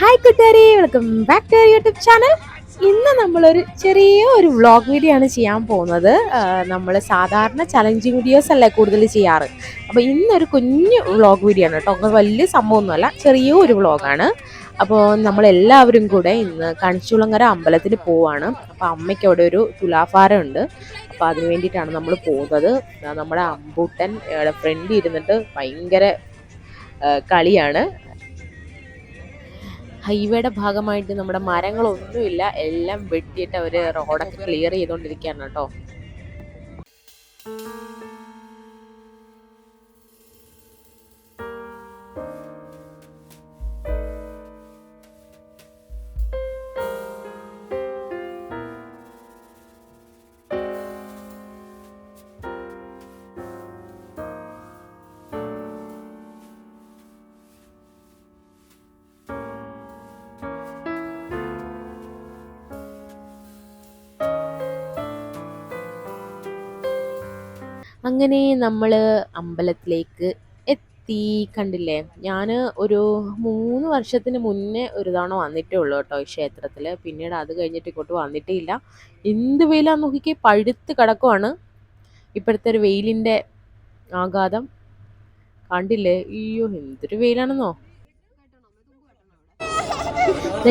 Hi കുട്ടാരി welcome back to YouTube channel ഇന്ന് നമ്മളൊരു ചെറിയ ഒരു വ്ളോഗ് വീഡിയോ ആണ് ചെയ്യാൻ പോകുന്നത്. നമ്മൾ സാധാരണ ചലഞ്ചിങ് വീഡിയോസ് അല്ലേ കൂടുതൽ ചെയ്യാറ്? അപ്പോൾ ഇന്നൊരു കുഞ്ഞു വ്ളോഗ് വീഡിയോ ആണ് കേട്ടോ. വലിയ സംഭവമൊന്നുമല്ല ചെറിയ ഒരു വ്ളോഗാണ് അപ്പോൾ നമ്മളെല്ലാവരും കൂടെ ഇന്ന് കണിച്ചുളങ്ങര അമ്പലത്തിൽ പോവാണ്. അപ്പോൾ അമ്മയ്ക്ക് അവിടെ ഒരു തുലാഫാരം ഉണ്ട്. അപ്പോൾ അതിന് വേണ്ടിയിട്ടാണ് നമ്മൾ പോകുന്നത്. നമ്മുടെ അമ്പൂട്ടൻ ഫ്രണ്ട് ഇരുന്നിട്ട് ഭയങ്കര കളിയാണ്. ഹൈവേയുടെ ഭാഗമായിട്ട് നമ്മുടെ മരങ്ങളൊന്നുമില്ല. എല്ലാം വെട്ടിയിട്ട് അവർ റോഡൊക്കെ ക്ലിയർ ചെയ്തുകൊണ്ടിരിക്കുകയാണ് കേട്ടോ. അങ്ങനെ നമ്മൾ അമ്പലത്തിലേക്ക് എത്തി കണ്ടില്ലേ? ഞാൻ ഒരു മൂന്ന് വർഷത്തിന് മുന്നേ ഒരു തവണ വന്നിട്ടേ ഉള്ളൂ കേട്ടോ ഈ ക്ഷേത്രത്തിൽ പിന്നീട് അത് കഴിഞ്ഞിട്ട് ഇങ്ങോട്ട് വന്നിട്ടേ ഇല്ല എന്ത് വെയിലാന്ന് നോക്കിക്കേ പഴുത്ത് കിടക്കുവാണ്. ഇപ്പോഴത്തെ ഒരു വെയിലിന്റെ ആഘാതം. കണ്ടില്ലേ? അയ്യോ എന്തൊരു വെയിലാണെന്നോ?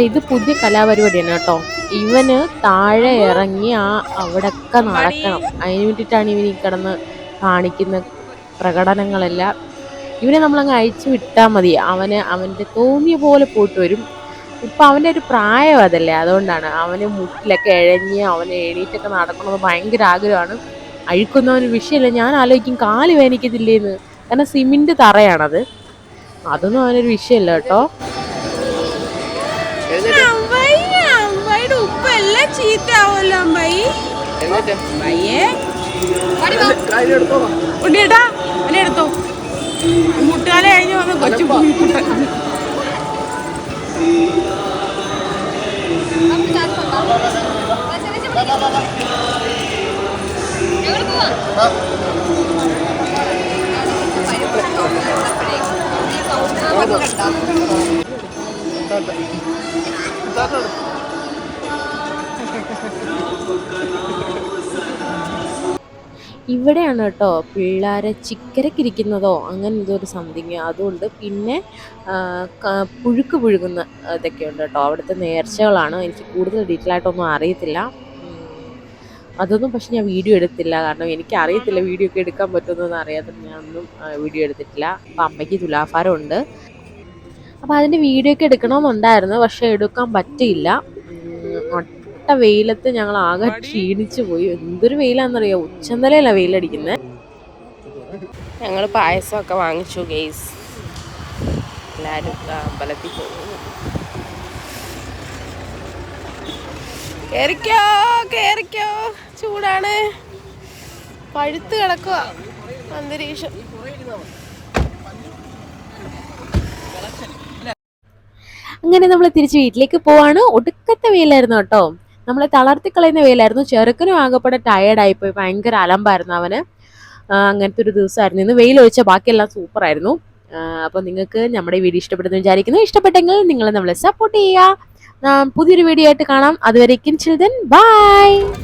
ഇത് പുതിയ കലാപരിപാടിയാണ് കേട്ടോ. ഇവന് താഴെ ഇറങ്ങി ആ അവിടൊക്കെ നടക്കണം. അതിന് വേണ്ടിയിട്ടാണ് ഇവൻ ഈ കിടന്ന് കാണിക്കുന്ന പ്രകടനങ്ങളെല്ലാം ഇവനെ നമ്മളങ്ങ് അയച്ചു വിട്ടാൽ മതി. അവന് അവന്റെ തോന്നിയ പോലെ പോയിട്ട് വരും. ഇപ്പം അവന്റെ ഒരു പ്രായം അതല്ലേ. അതുകൊണ്ടാണ് അവന് മുട്ടിലൊക്കെ ഇഴഞ്ഞ് അവന് എണീറ്റൊക്കെ നടക്കണമെന്ന് ഭയങ്കര ആഗ്രഹമാണ്. അഴുക്കുന്നവന് വിഷയമില്ല. ഞാൻ ആലോചിക്കും കാൽ വേനിക്കത്തില്ലേന്ന്. കാരണം സിമിന്റ് തറയാണത്. അതൊന്നും അവനൊരു വിഷയമല്ല കേട്ടോ. ഉപ്പെല്ലാം ചീത്തയാവുമല്ലോ അമ്മായി. അയ്യേ ഉണ്ണിയേട്ടാ എന്നെ എടുത്തോ. മുട്ടുകാല കഴിഞ്ഞ് വന്ന് കൊച്ചു കുട്ടൻ ഇവിടെയാണ് കേട്ടോ പിള്ളേരെ ചിക്കരക്കിരിക്കുന്നതോ അങ്ങനെ എന്തോ ഒരു സംതിങ്. അതുകൊണ്ട് പിന്നെ പുഴുക്ക് പുഴുകുന്ന ഇതൊക്കെ ഉണ്ട് കേട്ടോ. അവിടുത്തെ നേർച്ചകളാണ്. എനിക്ക് കൂടുതൽ ഡീറ്റെയിൽ ആയിട്ടൊന്നും അറിയത്തില്ല. അതൊന്നും പക്ഷെ ഞാൻ വീഡിയോ എടുത്തില്ല. കാരണം എനിക്ക് അറിയത്തില്ല വീഡിയോ ഒക്കെ എടുക്കാൻ പറ്റുമെന്നൊന്നും അറിയാതെ ഞാനൊന്നും വീഡിയോ എടുത്തിട്ടില്ല. അപ്പം അമ്മയ്ക്ക് തുലാഭാരം ഉണ്ട്. അപ്പോൾ അതിന്റെ വീഡിയോ ഒക്കെ എടുക്കണമെന്നുണ്ടായിരുന്നു. പക്ഷേ എടുക്കാൻ പറ്റിയില്ല. ഉം, ഒട്ട വെയിലത്ത് ഞങ്ങൾ ആകെ ക്ഷീണിച്ചു പോയി. എന്തൊരു വെയിലാണെന്നറിയോ? ഉച്ചന്തലയല്ല വെയിലടിക്കുന്നത് ഞങ്ങൾ പായസമൊക്കെ വാങ്ങിച്ചു ഗെയ്സ് എല്ലാവരും അമ്പലത്തിൽ പോകുന്നു കയറിക്കോ കേറിക്കോ. ചൂടാണ്. പഴുത്ത് കിടക്കുക അന്തരീക്ഷം. അങ്ങനെ നമ്മൾ തിരിച്ച് വീട്ടിലേക്ക് പോവാണ്. ഒടുക്കത്തെ വെയിലായിരുന്നു കേട്ടോ. നമ്മളെ തളർത്തി കളയുന്ന വെയിലായിരുന്നു ചെറുക്കനും ആകപ്പെടെ ടയേർഡായിപ്പോയി ഭയങ്കര അലമ്പായിരുന്നു അവന്. അങ്ങനത്തെ ഒരു ദിവസമായിരുന്നു. ഇന്ന് വെയിൽ ഒഴിച്ച ബാക്കിയെല്ലാം സൂപ്പറായിരുന്നു. അപ്പോൾ നിങ്ങൾക്ക് നമ്മുടെ വീഡിയോ ഇഷ്ടപ്പെടുന്നു വിചാരിക്കുന്നു. ഇഷ്ടപ്പെട്ടെങ്കിൽ നിങ്ങൾ നമ്മളെ സപ്പോർട്ട് ചെയ്യുക. പുതിയൊരു വീഡിയോ ആയിട്ട് കാണാം. അതുവരേക്കും ചിൽഡ്രൻ ബൈ